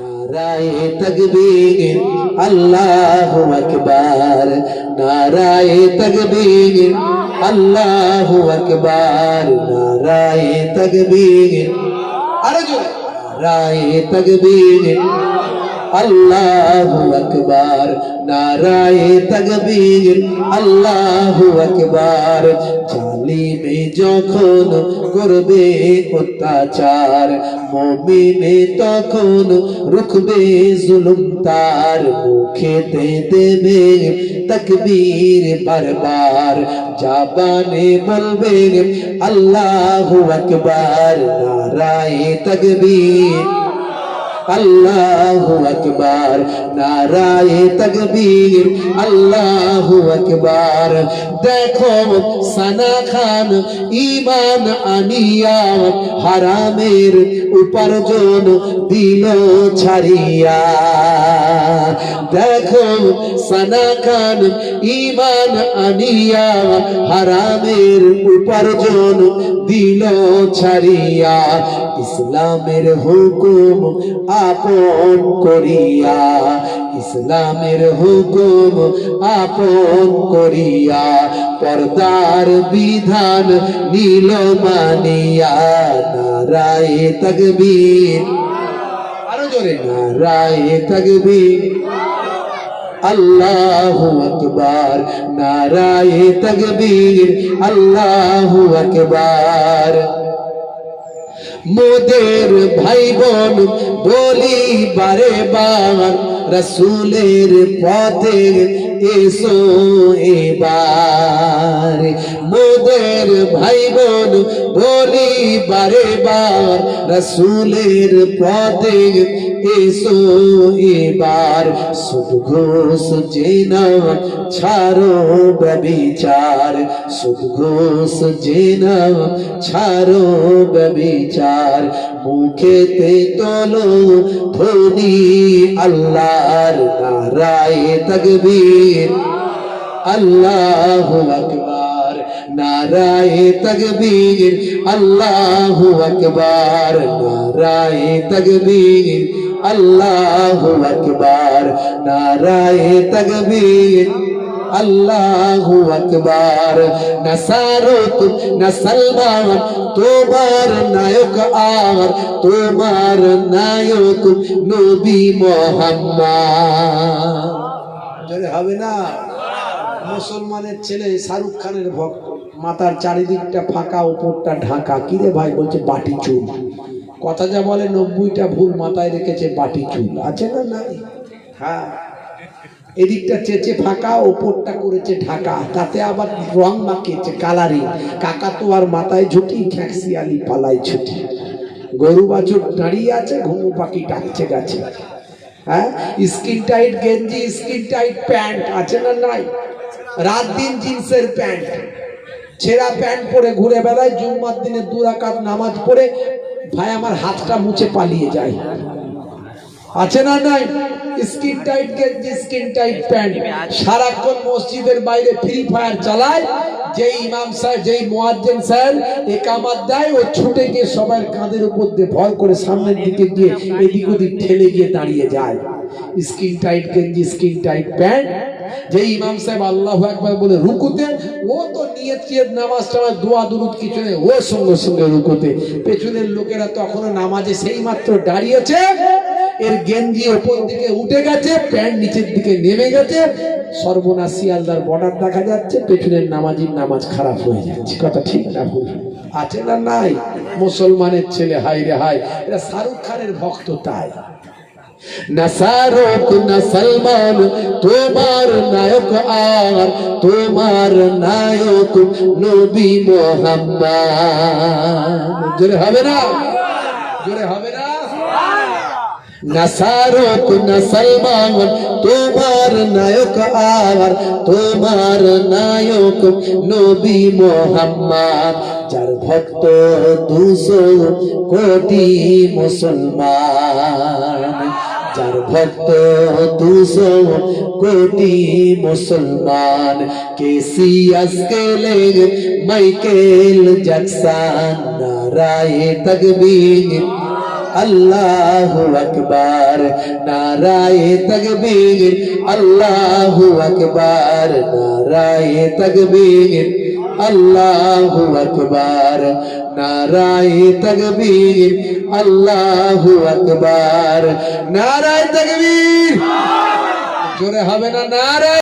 নারায়ে তকবীর আল্লাহু আকবার। নারায়ে তকবীর আল্লাহু আকবার। নারায়ে তকবীর আরে জোরে। নারায়ে তকবীর আল্লাহু আকবার নারায়ে তকবীর আল্লাহু আকবার জালিমে যখন করবে অত্যাচার মুমিনে তখন রুখবে জুলুম তার মুখেতে দেবে তকবীর বারবার জাবানে বলবে আল্লাহু আকবার নারায়ে তকবীর আল্লাহু আকবার। নারায়ে তকবীর, আল্লাহু আকবার। দেখো সানা খান, ঈমান আনিয়া হারামের উপার্জন দিল ছাড়িয়া। দেখো সানা খান, ঈমান আনিয়া হারামের উপার্জন দিল ছাড়িয়া। ইসলামের হুকুম আপন করিয়া, ইসলামের হুকুম আপন করিয়া, পর্দার বিধান নীল মানিয়া, নারায়ে তকবীর। নারায়ে তকবীর। আল্লাহু আকবার, নারায়ে তকবীর। আল্লাহু আকবার। মোদের ভাই বোন বলি বারে বার রসুলের পথে এসো এবার। মোদের ভাই বোন বলি বারে বার, রসুলের পথে এসো এবার সুদ জেনা ছাড়ো ব্যবিচার। সুদ জেনা ছাড়ো ব্যবিচার। মুখেতে তোলো ধনি আল্লাহর নারায়ে তকবীর। আল্লাহু আকবার, নারায়ে তকবীর। আল্লাহু আকবার, নারায়ে তকবীর। আল্লাহু আকবার। নারায়ে তকবীর। আল্লাহু আকবার। নসারুক নসলমান তোমার নায়ক আর তোমার নায়ক নবী মোহাম্মদ। জোরে হবে না? মুসলমানের ছেলে শাহরুখ খানের ভক্ত। মাথার চারিদিকটা ফাঁকা উপরটা ঢাকা। কিরে ভাই বলছে? বাটি চুল কথা যা বলে নব্বইটা ভুল মাথায় রেখেছে বাটি চুল। আছে না নাই? হ্যাঁ। এদিকটা চেচে ফাঁকা, ওপরটা করেছে ঢাকা। তাতে আবার রং মাখিয়েছে, কালারিং। কাকা তো আর মাথায় ঝুটি খ্যাঁকশিয়ালি পালায় ছুটি। গরু বাছুর দাঁড়িয়ে আছে ঘুমু পাখি ডাকছে গাছে। হ্যাঁ? স্কিন টাইট গেঞ্জি, স্কিন টাইট প্যান্ট, আছে না নাই? রাত দিন জিন্সের প্যান্ট। ছেঁড়া প্যান্ট পরে ঘুরে বেড়ায়, জুম্মার দিনে দু রাকাত নামাজ পড়ে ভাই, আমার হাতটা মুছে পালিয়ে যায়। আছে না নাই? স্কিন টাইট গেঞ্জি স্কিন টাইট প্যান্ট সারাক্ষণ মসজিদের বাইরে ফ্রি ফায়ার চালায়, যেই ইমাম সাহেব যেই মোয়াজ্জেন সাহেব একামাত দেয় ও ছুটে গিয়ে সবার কাঁধের উপর দিয়ে ভর করে সামনের দিকে গিয়ে এদিক ওদিক ঠেলে গিয়ে দাঁড়িয়ে যায়। স্কিন টাইট গেঞ্জি, স্কিন টাইট প্যান্ট যে ইমাম সাহেব আল্লাহ একবার বলে রুকুতে, ও তো চিয়ত নামাজ টামাজ দোয়া, দুরুদ কিছু নেই, ও সঙ্গে সঙ্গে রুকুতে। পেছনের লোকেরা তখনও নামাজে সেই মাত্র দাঁড়িয়েছে, এর গেঞ্জি ওপর দিকে উঠে গেছে, প্যান্ট নিচের দিকে নেমে গেছে, সর্বনাশ শিয়ালদার বর্ডার দেখা যাচ্ছে, পেছনের নামাজির নামাজ খারাপ হয়ে যাচ্ছে। কথা ঠিক না ভুল? আছে না নাই? মুসলমানের ছেলে হাই রে হাই এরা শাহরুখ খানের ভক্ত তাই। নাসারক না সলমান, তোমার নায়ক আর তোমার নায়ক নবী মোহাম্মদ। জোরে হবে না? জোরে হবে না? নাসারক না সলমান তোমার নায়ক আর তোমার নায়ক নবী মোহাম্মদ যার ভক্ত দুশো কোটি মুসলমান যার ভক্ত দুশো কোটি মুসলমান কেসিয়াস কেলে মাইকেল জ্যাকসন নারায়ে তকবীর আল্লাহু আকবার। নারায়ে তাকবীর, আল্লাহু আকবার। নারায়ে তাকবীর, আল্লাহু আকবার। নারায়ে তাকবীর, আল্লাহু আকবার। নারায়ে তাকবীর। জোরে হবে না, নারায়